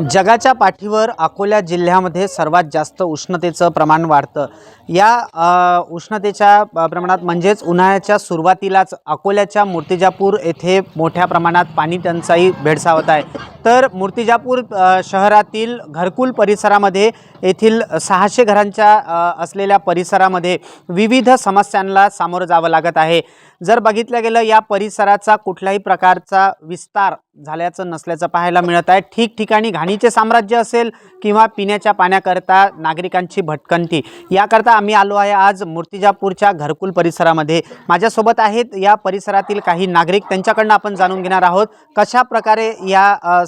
जगाच्या पाठीवर अकोला जिल्ह्यामध्ये सर्वात जास्त उष्णतेचं प्रमाण वाढतं. या उष्णतेच्या प्रमाणात म्हणजेच उन्हाळ्याच्या सुरुवातीलाच अकोल्याच्या मूर्तिजापूर येथे मोठ्या प्रमाणात पाणी टंचाई भेडसावत आहे. तर मूर्तिजापूर शहरातील घरकुल परिसरामध्ये येथील सहाशे घरांच्या असलेल्या परिसरामध्ये विविध समस्यांना सामोरं जावं लागत आहे. जर बघितलं गेलं या परिसराचा कुठल्याही प्रकारचा विस्तार झाल्याचं नसल्याचं पाहायला मिळत आहे. ठिकठिकाणी घाणीचे साम्राज्य असेल किंवा पिण्याच्या पाण्याकरता नागरिकांची भटकंती. याकरता आम्ही आलो आहे आज मूर्तिजापूरच्या घरकुल परिसरामध्ये. माझ्यासोबत आहेत या परिसरातील काही नागरिक. त्यांच्याकडनं आपण जाणून घेणार आहोत कशा प्रकारे या अ,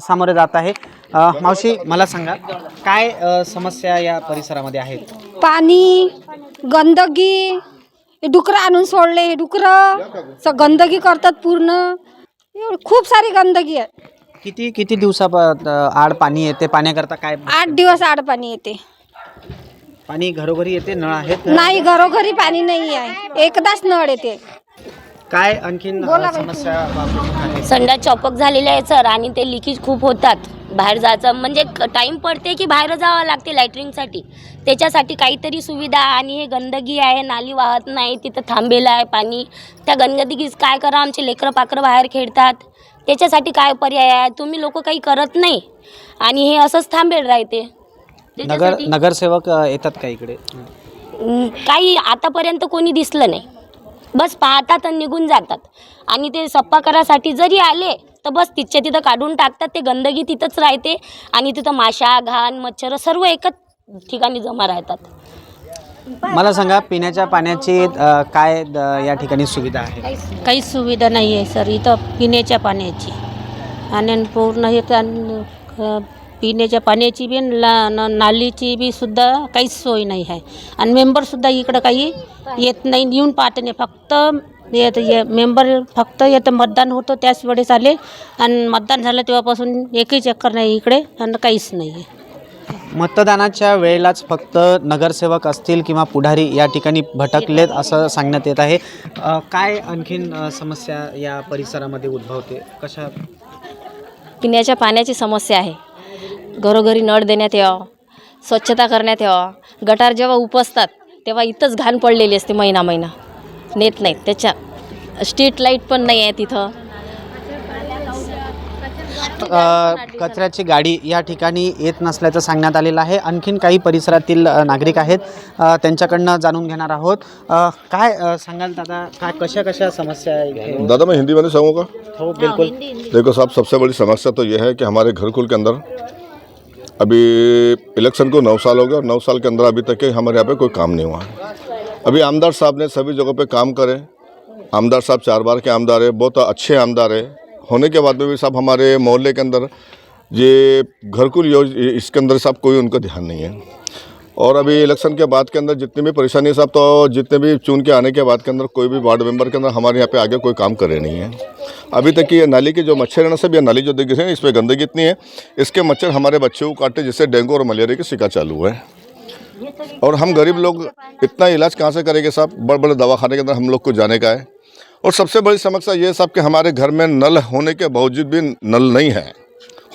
सामोरे जात आहे. मावशी मला सांगा काय समस्या या परिसरामध्ये आहेत? पाणी गंदगी हे डुकरं आणून सोडले हे डुकरं. स गंदगी करतात पूर्ण. एवढी खूप सारी गंदगी आहे. किती किती दिवसा आड पाणी येते? पाण्याकरता काय आठ दिवस आड पाणी येते. पाणी घरोघरी येते? नळ आहेत? नाही घरोघरी पाणी नाही आहे. एकदाच नळ येते. काय आणखीन अ, समस्या आहेत संडास चॉपक झालेले आहे सर आणि ते लिकेज खूप होतात. बाहेर जायचं. म्हणजे टाईम पडते की बाहेर जावं लागते लॅटरिनसाठी त्याच्यासाठी काहीतरी सुविधा आणि हे गंदगी आहे नाली वाहत नाही तिथं थांबेलं आहे पाणी. त्या गंदगीच काय करा आमचे लेकरं पाकरं बाहेर खेळतात. त्याच्यासाठी काय पर्याय आहे? तुम्ही लोक काही करत नाही. आणि हे असंच थांबेल राहते. नगर त्याच्यासाठी- नगरसेवक अ, येतात का इकडे? अं, काही आतापर्यंत कोणी दिसलं नाही. बस पाहतात आणि निघून जातात. आणि ते सप्पा करासाठी जरी आले तर बस तिथच्या तिथं काढून टाकतात ते गंदगी तिथंच राहते आणि तिथं माशा घाण मच्छर सर्व एकच ठिकाणी जमा राहतात. मला सांगा पिण्याच्या पाण्याची काय या ठिकाणी सुविधा आहे? काहीच सुविधा नाही आहे सर. इथं पिण्याच्या पाण्याची. आणि पूर्ण हे पिण्याच्या पाण्याची बी आणि ला न- नालीची बी सुद्धा काहीच सोय नाही आहे. आणि मेंबरसुद्धा इकडं काही येत नाही येऊन पाहत नाही फक्त येत ये मेंबर फक्त येतं मतदान होतं त्याच वेळेस आले. आणि मतदान झालं तेव्हापासून एकही चक्कर नाही इकडे आणि काहीच नाही आहे मतदानाच्या वेळेलाच फक्त नगरसेवक असतील किंवा पुढारी या ठिकाणी भटकलेत असं सांगण्यात येत आहे. अ, काय आणखीन अ, समस्या या परिसरामध्ये उद्भवते? कशा पिण्याच्या पाण्याची समस्या आहे. घरोघरी नळ देण्यात यावं स्वच्छता करण्यात यावं. गटार जेव्हा उपसतात तेव्हा इथंच घाण पडलेली असते महिना महिना. नेत नाहीत त्याच्या स्ट्रीट लाइट पण नाही आहे तिथं. कचऱ्याची गाडी या ठिकाणी येत नसल्याचं सांगण्यात आलेलं आहे. आणखीन काही परिसरातील नागरिक आहेत त्यांच्याकडनं जाणून घेणार आहोत. काय सांगाल दादा काय कशा कशा समस्या आहे? दादा मैं हिंदी में नहीं कहूँगा हो बिल्कुल. देखो साहब सबसे बड़ी समस्या तो ये है कि हमारे घरकुल के अंदर अभी इलेक्शन को नौ साल हो गया और नौ साल के अंदर अभी तक के हमारे यहाँ पे कोई काम नहीं हुआ है। अभी आमदार साहब ने सभी जगहों पे काम करे। आमदार साहब चार बार के आमदार है, बहुत अच्छे आमदार है। होने के बाद में भी साहब हमारे मोहल्ले के अंदर ये घरकुल योज इसके अंदर साहब कोई उनका ध्यान नहीं है। और अभी इलेक्शन के बाद के अंदर जितनी भी परेशानी साहब तो जितने भी चुन के आने के बाद के अंदर कोई भी वार्ड मेंबर के अंदर हमारे यहाँ पे आगे कोई काम करे नहीं है। अभी तक ये नाली के जो मच्छर है ना सब ये नाली जो दिख रही है इसमें गंदगी इतनी है, इसके मच्छर हमारे बच्चों को काटते जिससे डेंगू और मलेरिया की शिका चालू है। और हम गरीब लोग इतना इलाज कहाँ से करेंगे साहब? बड़े बड़े दवाखाने के अंदर हम लोग को जाने का है। और सबसे बड़ी समस्या ये साहब कि हमारे घर में नल होने के बावजूद भी नल नहीं है।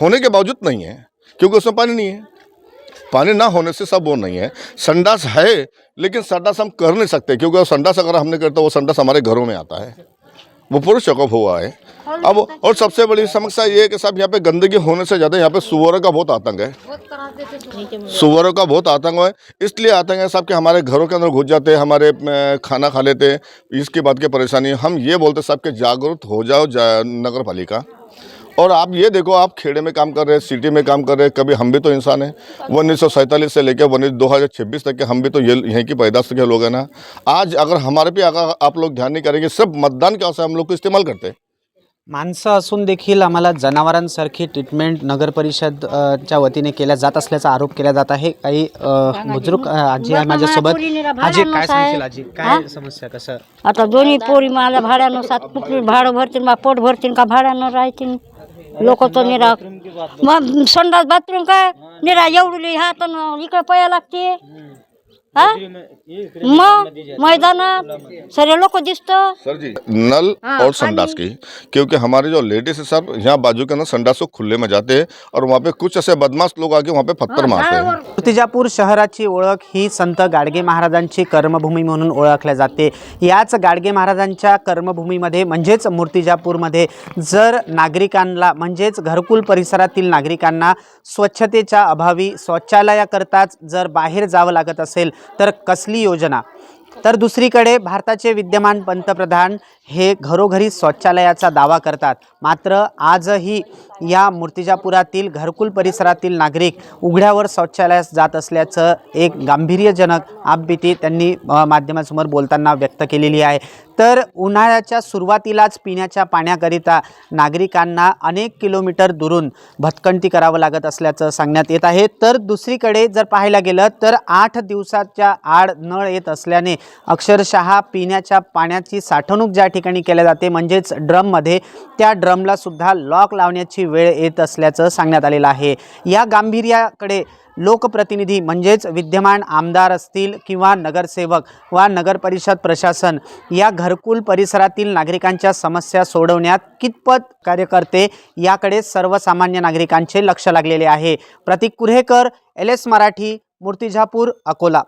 होने के बावजूद नहीं है, क्योंकि उसमें पानी नहीं है। पानी ना होने से सब वो नहीं है। संडास है, लेकिन संडास हम कर नहीं सकते, क्योंकि वो संडास अगर हमने करता, वो संडास हमारे घरों में आता है। वो पूरा चेकअप हुआ है। अब और सबसे बड़ी समस्या ये है कि साहब यहाँ पे गंदगी होने से ज़्यादा यहाँ पे सुअरों का बहुत आतंक है। सुअरों। का बहुत आतंक है इसलिए आतंक है साहब कि हमारे घरों के अंदर घुस जाते हैं हमारे खाना खा लेते हैं। इसके बाद की परेशानी हम ये बोलते साहब कि जागरूक हो जाओ जा, नगर पालिका और आप ये देखो आप खेड़े में काम कर रहे हैं सिटी में काम कर रहे हैं कभी हम भी तो इंसान हैं। उन्नीस सौ सैंतालीस से लेकर उन्नीस दो हज़ार छब्बीस तक के हम भी तो ये यहीं की पैदाश के लोग हैं ना। आज अगर हमारे पे अगर आप लोग ध्यान नहीं करेंगे सिर्फ मतदान के से हम लोग को इस्तेमाल करते हैं। माणसं असून देखील आम्हाला जनावरांसारखी ट्रीटमेंट नगर परिषद अ, च्या वतीने केल्या जात असल्याचा आरोप केला जात आहे. काही बुजुर्ग आजी आहे माझ्यासोबत आजी काय सांगशील आजी? काय समस्या कसं? आता दोन्ही पोरी माझ्या भाड्यानं सात कुठली भाडं भरतील पोट भरतील का भाड्यानं राहतील लोक तर निरा मग संडास बाथरूम काय? निरा एवढी ह्या तर इकडे पया लागते. हा? मग मैदानात लोक दिसतं? सर जी नल और संडास की क्योंकि हमारे जो लेडीज है सर यहाँ बाजू के अंदर संडास को खुले में जाते हैं और वहाँ पे कुछ ऐसे बदमाश लोग आके वहाँ पे पत्थर मारते हैं मूर्तिजापूर शहराची ओळख ही संत गाडगे महाराजांची कर्मभूमी म्हणून ओळखल्या जाते. याच गाडगे महाराजांच्या कर्मभूमीमध्ये म्हणजेच मूर्तिजापूरमध्ये जर नागरिकांना म्हणजेच घरकुल परिसरातील नागरिकांना स्वच्छतेच्या अभावी शौचालयाकरताच जर बाहेर जावं लागत असेल तर कसली योजना? तर दुसरीकडे भारताचे विद्यमान पंतप्रधान हे घरोघरी शौचालयाचा दावा करतात. मात्र आजही या मूर्तिजापुरातील घरकुल परिसरातील नागरिक उघड्यावर शौचालयास जात असल्याचं एक गांभीर्यजनक आपबीती त्यांनी माध्यमासमोर माध्यमांसमोर बोलताना व्यक्त केलेली आहे. तर उन्हाळ्याच्या सुरुवातीलाच पिण्याच्या पाण्याकरिता नागरिकांना अनेक किलोमीटर दुरून भटकंती करावं लागत असल्याचं सांगण्यात येत आहे. तर दुसरीकडे जर पाहायला गेलं तर आठ दिवसाच्या आड नळ येत असल्याने अक्षरशः पिण्याच्या पाण्याची साठवणूक ज्या ठिकाणी केल्या जाते म्हणजेच ड्रममध्ये त्या ड्रमला सुद्धा लॉक लावण्याची वेळ येत असल्याचं सांगण्यात आलेलं आहे. या गांभीर्याकडे लोकप्रतिनिधी म्हणजेच विद्यमान आमदार असतील किंवा नगरसेवक वा नगरपरिषद प्रशासन या घरकुल परिसरातील नागरिकांच्या समस्या सोडवण्यात कितपत कार्य करते याकडे सर्वसामान्य नागरिकांचे लक्ष लागलेले आहे. Pratik Kurhekar L S Marathi Murtijapur Akola.